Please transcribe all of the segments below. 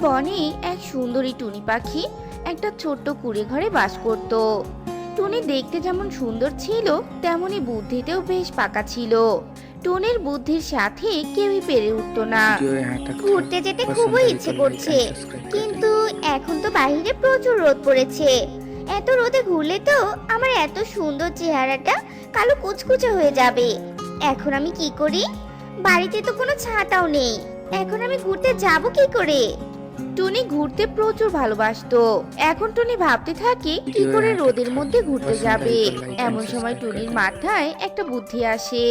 বনে এক সুন্দরী টুনি পাখি একটা ছোট্ট কুড়ে ঘরে বাস করত। টুনি দেখতে যেমন সুন্দর ছিল তেমনি বুদ্ধিতেও বেশ পাকা ছিল। টুনির বুদ্ধির সাথে কেউই পেরে উঠতো না। ঘুরতে যেতে খুবই ইচ্ছে করছে কিন্তু এখন তো বাইরে প্রচুর রোদ পড়েছে। এত রোদে ঘুরলে তো আমার এত সুন্দর চেহারাটা কালো কুচকুচে হয়ে যাবে। এখন আমি কি করি? বাড়িতে তো কোনো ছাতাও নেই। এখন আমি ঘুরতে যাব কি করে? টুনি ঘুরতে প্রচুর ভালোবাসতো। এখন টুনি ভাবতে থাকে কি করে রোদের মধ্যে ঘুরতে যাবে। এমন সময় টুনির মাথায় একটা বুদ্ধি আসে।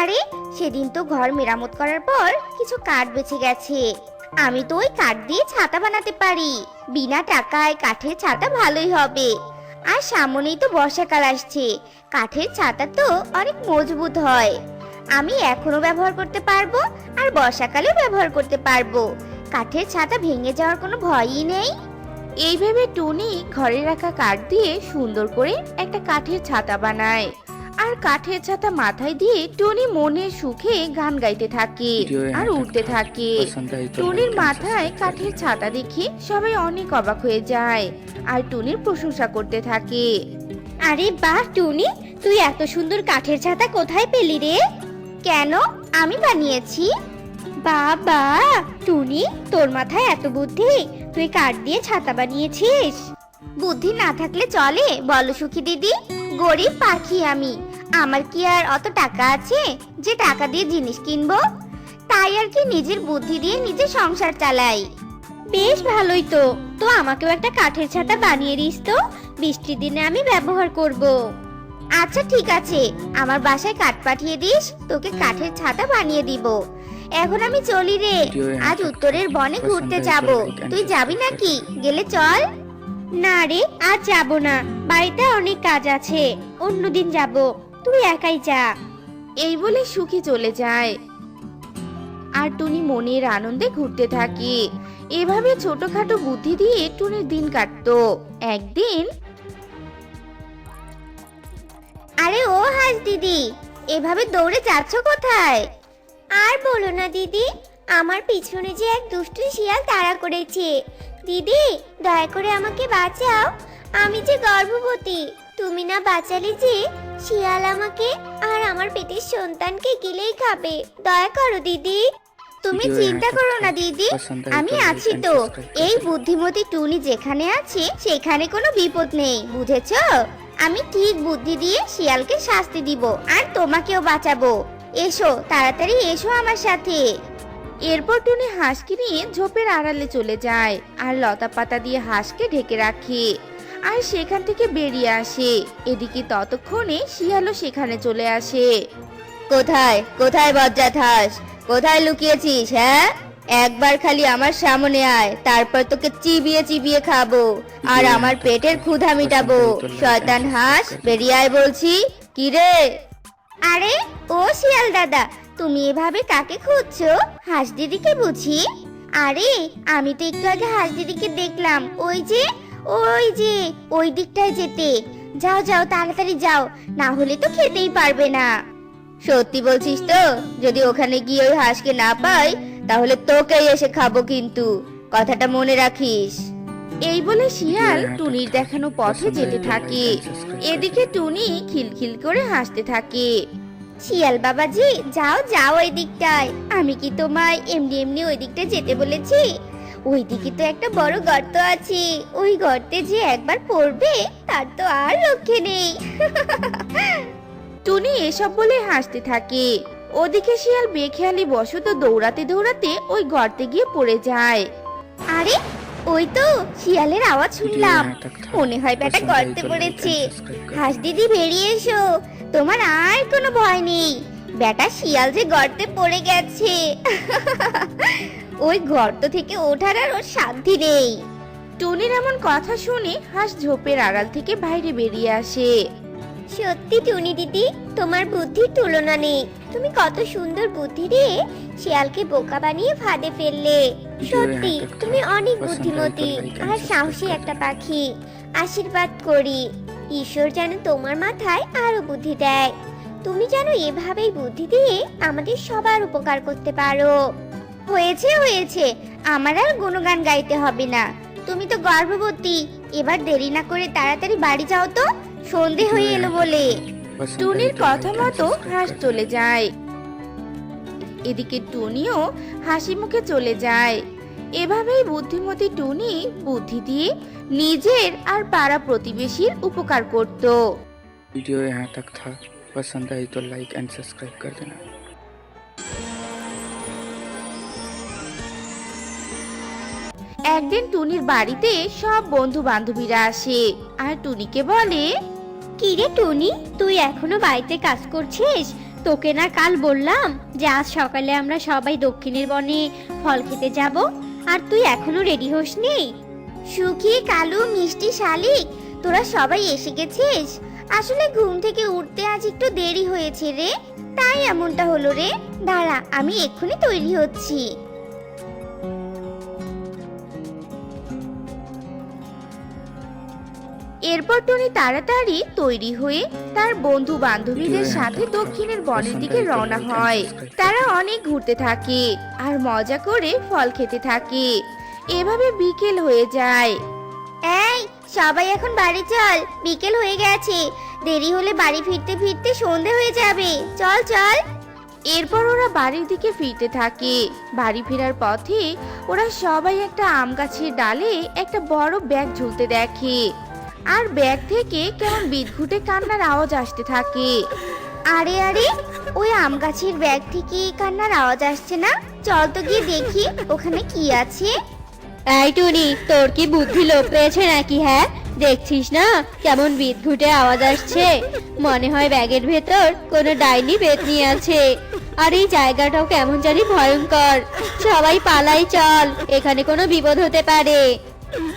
আরে সেদিন তো ঘর মেরামত করার পর কিছু কাঠ বেঁচে গেছে। আমি তো ওই কাঠ দিয়ে ছাতা বানাতে পারি। বিনা টাকায় কাঠের ছাতা ভালোই হবে। আর সামনেই তো বর্ষাকাল আসছে। কাঠের ছাতা তো অনেক মজবুত হয়। আমি এখনও ব্যবহার করতে পারব আর বর্ষাকালেও ব্যবহার করতে পারব। কাঠের ছাতা ভেঙে যাওয়ার কোনো ভয়ই নেই? এই ভেবে টুনি ঘরে রাখা কাঠ দিয়ে সুন্দর করে একটা কাঠের ছাতা বানায়। আর কাঠের ছাতা মাথায় দিয়ে টুনি মনের সুখে গান গাইতে থাকে আর উঠতে থাকে। টুনির মাথায় কাঠের ছাতা দেখে সবাই অনেক অবাক হয়ে যায় আর টুনির প্রশংসা করতে থাকে। আরে বাহ টুনি তুই এত সুন্দর কাঠের ছাতা কোথায় পেলি রে? কেন? আমি বানিয়েছি। বাবা, টুনি, তোর মাথায় এত বুদ্ধি? তুই কাঠ দিয়ে ছাতা বানিয়েছিস? বুদ্ধি না থাকলে চলে, বলো সুখী দিদি। গরিব পাখি আমি। আমার কি আর অত টাকা আছে যে টাকা দিয়ে জিনিস কিনবো? তাই আর কি নিজের বুদ্ধি দিয়ে নিজের সংসার চালাই? বেশ ভালোই তো। তো আমাকেও একটা কাঠের ছাতা বানিয়ে দিস তো। বৃষ্টির দিনে আমি ব্যবহার করব। আচ্ছা ঠিক আছে। আমার বাসায় কাঠ পাঠিয়ে দিস, তোকে কাঠের ছাতা বানিয়ে দিব। এখন আমি চলি রে। আজ উত্তরের বনে ঘুরতে যাব। তুই যাবি নাকি? গেলে চল। না রে আজ যাব না। বাড়িতে অনেক কাজ আছে। অন্যদিন যাব। তুই একাই যা। এই বলে সুখী চলে যায়। আর টুনি মনের আনন্দে ঘুরতে থাকে। এভাবে ছোটখাটো বুদ্ধি দিয়ে টুনির দিন কাটতো। একদিন আরে ও হাস দিদি এভাবে দৌড়ে যাচ্ছ কোথায়? আর বলো না দিদি আমার পিছনে যে এক দুষ্টু শিয়াল তাড়া করেছে। দিদি দয়া করে আমাকে বাঁচাও আমি যে গর্ভবতী তুমি না বাঁচালে যে শিয়াল আমাকে আর আমার পেটের সন্তানকে গিলেই খাবে। দয়া করো দিদি। তুমি চিন্তা করো না দিদি আমি আছি তো। এই বুদ্ধিমতী টুনি যেখানে আছে সেখানে কোনো বিপদ নেই বুঝেছ? আমি ঠিক বুদ্ধি দিয়ে শিয়ালকে শাস্তি দিব আর তোমাকেও বাঁচাবো। এসো, তাড়াতাড়ি এসো আমার সাথে। এরপর টুনি হাঁসকে নিয়ে ঝোপের আড়ালে চলে যায় আর লতা পাতা দিয়ে হাঁসকে ঢেকে রাখে আর সেখান থেকে বেরিয়ে আসে। এদিকে ততক্ষণে শিয়ালও সেখানে চলে আসে। কোথায়? কোথায় বজ্জাত হাঁস? কোথায় লুকিয়েছিস হ্যাঁ? একবার খালি আমার সামনে আয়, তারপর তোকে চিবিয়ে চিবিয়ে খাব আর আমার পেটের ক্ষুধা মিটাবো। শয়তান হাঁস, বেরিয়ে আয় বলছি। কি রে আরে, ও শিয়াল দাদা, তুমি এভাবে কাকে খুঁজছো? হাঁস দিদিকে বুঝি? আরে, আমি তো একটু আগে হাঁস দিদিকে দেখলাম, ওই যে ওই যে, ওই দিকটায় যেতে। যাও যাও, তাড়াতাড়ি যাও, না হলে তো খেতেই পারবে না। সত্যি বলছিস তো, যদি ওখানে গিয়ে ওই হাঁসকে না পাই, তাহলে তোকেই এসে খাব কিন্তু। কথাটা মনে রাখিস। এই বলে শিয়াল টুনির দেখানো পথে যেতে থাকে। এদিকে টুনি খিলখিল করে হাসতে থাকে। শিয়াল বাবাজি যাও যাও ওই দিকটায়। আমি কি তোমায় এমনি এমনি ওই দিকটা যেতে বলেছি? ওই দিকে তো একটা বড় গর্ত আছে। ওই গর্তে যে একবার পড়বে তার তো আর রক্ষে নেই। টুনি এসব বলে হাসতে থাকে। ওদিকে শিয়াল বেখেয়ালি বসত দৌড়াতে দৌড়াতে ওই গর্তে গিয়ে পড়ে যায়। আরে ওই তো শিয়ালের আওয়াজ শুনলাম। মনে হয় বেটা গর্তে পড়েছে। হাঁস দিদি বেরিয়ে এসো। তোমার আর কোনো ভয় নেই। বেটা শিয়াল যে গর্তে পড়ে গেছে। ওই গর্ত থেকে ওঠার আর ওর শান্তি নেই। টুনির এমন কথা শুনে হাঁস ঝোপের আড়াল থেকে বাইরে বেরিয়ে আসে। সত্যি টুনি দিদি তোমার বুদ্ধির তুলনা নেই। তুমি কত সুন্দর বুদ্ধি দিয়ে শিয়ালকে বোকা বানিয়ে ফাঁদে ফেললে। সত্যি তুমি অনেক বুদ্ধিমতী আর সাহসী একটা পাখি। আশীর্বাদ করি। ঈশ্বর যেন তোমার মাথায় আরও বুদ্ধি দেয়। তুমি যেন এভাবেই বুদ্ধি দিয়ে আমাদের সবার উপকার করতে পারো। হয়েছে হয়েছে। আমার আর গুণগান গাইতে হবে না। তুমি তো গর্ভবতী। এবার দেরি না করে তাড়াতাড়ি বাড়ি যাও তো। সন্ধে হয়ে এলো বলে। টুনির কথা মতো হাঁস চলে যায় এদিকে টুনিও হাসি মুখে চলে যায় এভাবেই বুদ্ধিমতী টুনি বুদ্ধি দিয়ে নিজের আর পাড়া প্রতিবেশীর উপকার করত वीडियो यहाँ तक था पसंद आई तो लाइक एंड सब्सक्राइब कर देना একদিন টুনির বাড়িতে সব বন্ধু বান্ধবীরা আসে আর টুনিকে বলে কিরে টুনি? তুই এখনও বাড়িতে কাজ করছিস? তোকে না কাল বললাম যে আজ সকালে আমরা সবাই দক্ষিণের বনে ফল খেতে যাব, আর তুই এখনও রেডি হোসনি? সুখী, কালু, মিষ্টি, শালিক, তোরা সবাই এসে গেছিস? আসলে ঘুম থেকে উঠতে আজ একটু দেরি হয়েছে রে। তাই এমনটা হলো রে। দাঁড়া, আমি এক্ষুনি তৈরি হচ্ছি। এরপর টুনি তাড়াতাড়ি তৈরি হয়ে তার বন্ধু বান্ধবীদের সাথে দক্ষিণের বনের দিকে রওনা হয়। তারা অনেক ঘুরতে থাকে আর মজা করে ফল খেতে থাকে। এভাবে বিকেল হয়ে যায়। এই সবাই এখন বাড়ি চল। বিকেল হয়ে গেছে। দেরি হলে বাড়ি ফিরতে ফিরতে সন্ধে হয়ে যাবে। চল চল। এরপর ওরা বাড়ির দিকে ফিরতে থাকে। বাড়ি ফেরার পথে ওরা সবাই একটা আম গাছের ডালে একটা বড় ব্যাগ ঝুলতে দেখে। আর ব্যাগ থেকে কেমন বিদঘুটে কান্নার আওয়াজ আসতে থাকে। আরে আরে ওই আম গাছের ব্যাগ থেকে কান্নার আওয়াজ আসছে না? চল তো গিয়ে দেখি ওখানে কি আছে। এই টুনি তোর কি বুদ্ধি লোপ পেয়েছে নাকি হ্যাঁ? দেখছিস না কেমন বিদঘুটে আওয়াজ আসছে? মনে হয় ব্যাগের ভেতর কোনো ডাইনি পেতনি আছে। আর এই জায়গাটাও কেমন জানি ভয়ঙ্কর। সবাই পালাই চল এখানে কোনো বিপদ হতে পারে।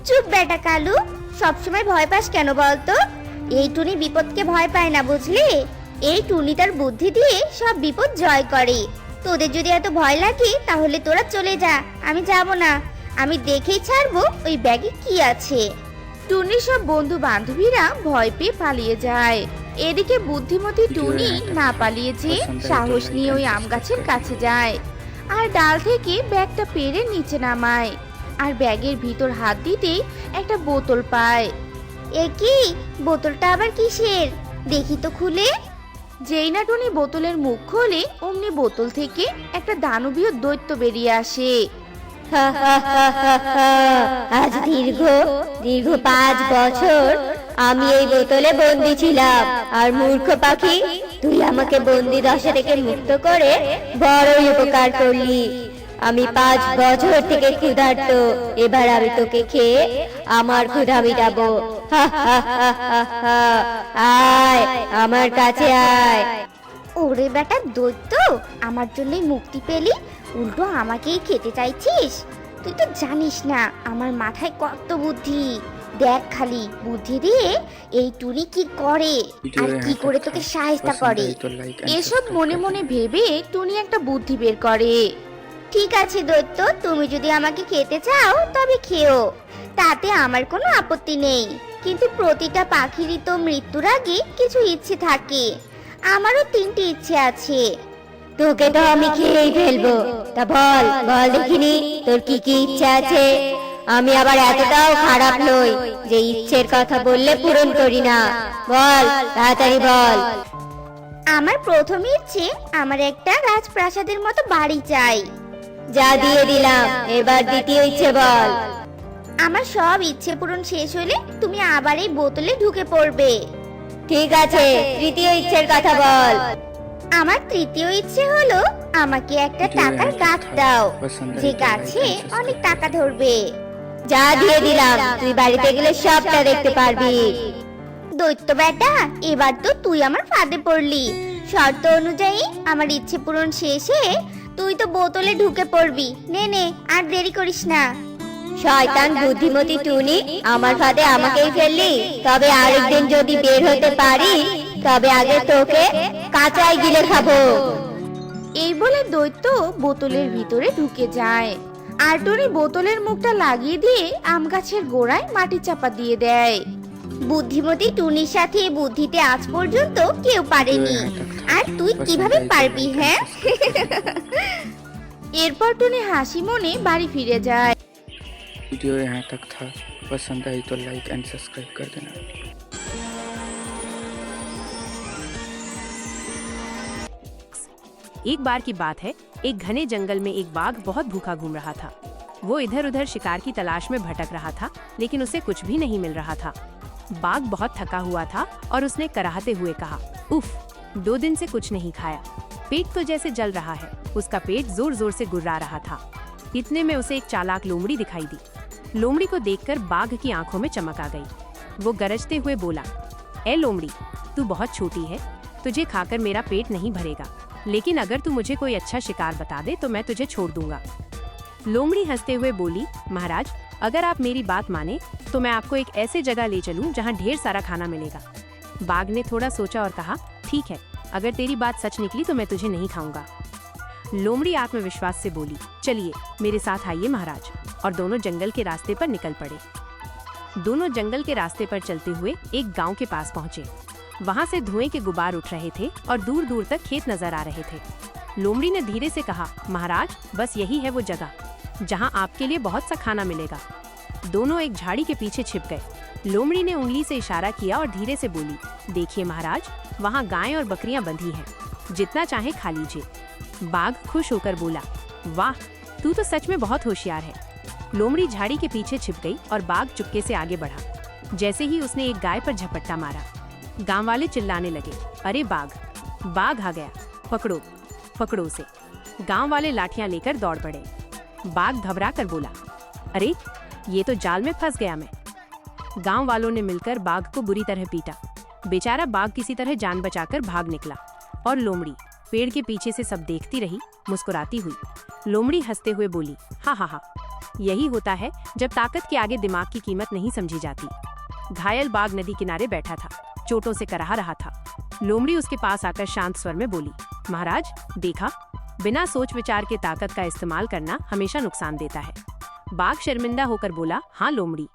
চুপ বেটা কালু সবসময় ভয় পাস কেন বলতো? এই টুনি বিপদকে ভয় পায় না বুঝলি? এই টুনি তার বুদ্ধি দিয়ে সব বিপদ জয় করে। তোদের যদি এত ভয় লাগে তাহলে তোরা চলে যা আমি যাব না। আমি দেখেই ছাড়বো ওই ব্যাগে কি আছে। টুনির সব বন্ধু বান্ধবীরা ভয় পেয়ে পালিয়ে যায়। এদিকে বুদ্ধিমতী টুনি না পালিয়ে যেয়ে সাহস নিয়ে ওই আম গাছের কাছে যায়। আর ডাল থেকে ব্যাগটা পেরে নিচে নামায়। আর ব্যাগের ভিতর হাত দিতেই একটা বোতল পায়। এ কি? বোতলটা আবার কিসের? দেখি তো খুলে। যেই না টুনি বোতলের মুখ খোলে অমনি বোতল থেকে একটা দানবীয় দৈত্য বেরিয়ে আসে। হা হা হা হা হা। আজ দীর্ঘ দীর্ঘ পাঁচ বছর আমি এই বোতলে বন্দি ছিলাম। আর মূর্খ পাখি তুই আমাকে বন্দি দশা থেকে মুক্ত করে বড়ই উপকার করলি। আমি পাঁচ বছর থেকে ক্ষুধার্ত। এবার আমি তোকে খেয়ে আমার ক্ষুধা মিটাবো। আয় আমার কাছে আয়। ওরে বেটা দৈত্য আমার জন্যই মুক্তি পেলি? উল্টো আমাকেই খেতে চাইছিস? তুই তো জানিস না আমার মাথায় কত বুদ্ধি। দেখ খালি বুদ্ধি দিয়ে এই টুনি কি করে আর কি করে তোকে সাহায্য করে। এসব মনে মনে ভেবে টুনি একটা বুদ্ধি বের করে। ঠিক আছে দৈত্য তুমি যদি আমাকে খেতে চাও তবে খেও। তাতে আমার কোনো আপত্তি নেই। কিন্তু প্রতিটা পাখিরই তো মৃত্যুর আগে কিছু ইচ্ছে থাকে। আমারও তিনটি ইচ্ছে আছে। তোকে তো আমি খেয়েই ফেলব। তা বল বল দেখিনি তোর কি কি ইচ্ছা আছে? আমি আবার এতটাও খারাপ নই যে ইচ্ছের কথা বললে পূরণ করি না। বল তাড়াতাড়ি বল। আমার প্রথম ইচ্ছে আমার একটা রাজপ্রাসাদের মতো বাড়ি চাই। যা দিয়ে দিলাম এবার দ্বিতীয় ইচ্ছে বল। আমার সব ইচ্ছে পূরণ শেষ হলে তুমি আবার এই বোতলে ঢুকে পড়বে। ঠিক আছে তৃতীয় ইচ্ছের কথা বল। আমার তৃতীয় ইচ্ছে হলো আমাকে একটা টাকার গাছ দাও যে গাছে অনেক টাকা ধরবে। যা দিয়ে দিলাম তুই বাড়িতে গেলে সবটা দেখতে পারবি। দৈত্য বেটা এবার তো তুই আমার ফাঁদে পড়লি। শর্ত অনুযায়ী আমার ইচ্ছে পূরণ শেষে তুই তো বোতলে ঢুকে পড়বি। নে নে, আর দেরি করিস না। শয়তান বুদ্ধিমতী টুনি, আমার ফাঁদে আমাকেই ফেললি। তবে আরেকদিন যদি বের হতে পারি, তবে আগে তোকে কাঁচাই গিলে খাব। এই বলে দৈত্য বোতলের ভিতরে ঢুকে যায়। আর টুনি বোতলের মুখটা লাগিয়ে দিয়ে আম গাছের গোড়ায় মাটি চাপা দিয়ে দেয়। বুদ্ধিমতী টুনির সাথে বুদ্ধিতে আজ পর্যন্ত কেউ পারেনি আর তুই কিভাবে পারবি হ্যাঁ এরপর টুনি হাসি মনে বাড়ি ফিরে যায় वीडियो यहाँ तक था पसंद आई तो लाइक एंड सब्सक्राइब कर देना एक बार की बात है एक घने जंगल में एक बाघ बहुत भूखा घूम रहा था वो इधर उधर शिकार की तलाश में भटक रहा था लेकिन उसे कुछ भी नहीं मिल रहा था बाघ बहुत थका हुआ था और उसने कराहते हुए कहा, उफ, दो दिन से कुछ नहीं खाया। पेट तो जैसे जल रहा है, उसका पेट ज़ोर ज़ोर से गुर्रा रहा था। इतने में उसे एक चालाक लोमड़ी दिखाई दी। लोमड़ी को देखकर बाघ की आँखों में चमक आ गई। वो गरजते हुए बोला, ए लोमड़ी, तू बहुत छोटी है, तुझे खाकर मेरा पेट नहीं भरेगा। लेकिन अगर तू मुझे कोई अच्छा शिकार बता दे तो मैं तुझे छोड़ दूँगा। लोमड़ी हँसते हुए बोली, महाराज अगर आप मेरी बात माने तो मैं आपको एक ऐसे जगह ले चलूँ जहाँ ढेर सारा खाना मिलेगा। बाघ ने थोड़ा सोचा और कहा, ठीक है, अगर तेरी बात सच निकली तो मैं तुझे नहीं खाऊँगा। लोमड़ी आत्मविश्वास से बोली, चलिए, मेरे साथ आइए महाराज। और दोनों जंगल के रास्ते पर निकल पड़े। दोनों जंगल के रास्ते पर चलते हुए एक गाँव के पास पहुँचे। वहाँ से धुएँ के गुबार उठ रहे थे और दूर दूर तक खेत नज़र आ रहे थे। लोमड़ी ने धीरे से कहा, महाराज, बस यही है वो जगह, जहाँ आपके लिए बहुत सा खाना मिलेगा। दोनों एक झाड़ी के पीछे छिप गए। लोमड़ी ने उंगली से इशारा किया और धीरे से बोली, देखिए महाराज, वहाँ गाय और बकरियाँ बंधी हैं, जितना चाहे खा लीजिए। बाघ खुश होकर बोला, वाह, तू तो सच में बहुत होशियार है। लोमड़ी झाड़ी के पीछे छिप गई और बाघ चुपके से आगे बढ़ा। जैसे ही उसने एक गाय पर झपट्टा मारा, गाँव वाले चिल्लाने लगे, अरे बाघ बाघ आ गया, पकड़ो। पकड़ो उसे गाँव वाले लाठियाँ लेकर दौड़ पड़े। बाघ घबरा कर बोला, अरे, ये तो जाल में फंस गया मैं। गाँव वालों ने मिलकर बाघ को बुरी तरह पीटा। बेचारा बाघ किसी तरह जान बचाकर भाग निकला और लोमड़ी पेड़ के पीछे से सब देखती रही, मुस्कुराती हुई। लोमड़ी हँसते हुए बोली, हा हा हा, यही होता है जब ताकत के आगे दिमाग की कीमत नहीं समझी जाती। घायल बाघ नदी किनारे बैठा था, चोटों से कराह रहा था। लोमड़ी उसके पास आकर शांत स्वर में बोली महाराज, देखा? बिना सोच विचार के ताकत का इस्तेमाल करना हमेशा नुकसान देता है। बाघ शर्मिंदा होकर बोला हाँ लोमड़ी,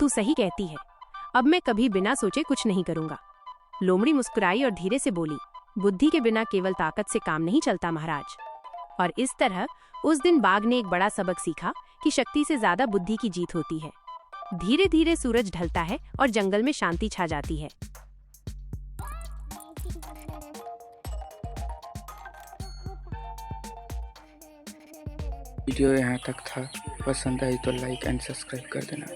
तू सही कहती है। अब मैं कभी बिना सोचे कुछ नहीं करूँगा। लोमड़ी मुस्कुराई और धीरे से बोली, बुद्धि के बिना केवल ताकत से काम नहीं चलता महाराज। और इस तरह उस दिन बाघ ने एक बड़ा सबक सीखा कि शक्ति से ज़्यादा बुद्धि की जीत होती है। धीरे धीरे सूरज ढलता है और जंगल में शांति छा जाती है। वीडियो यहाँ तक था। पसंद आई तो लाइक एंड सब्सक्राइब कर देना।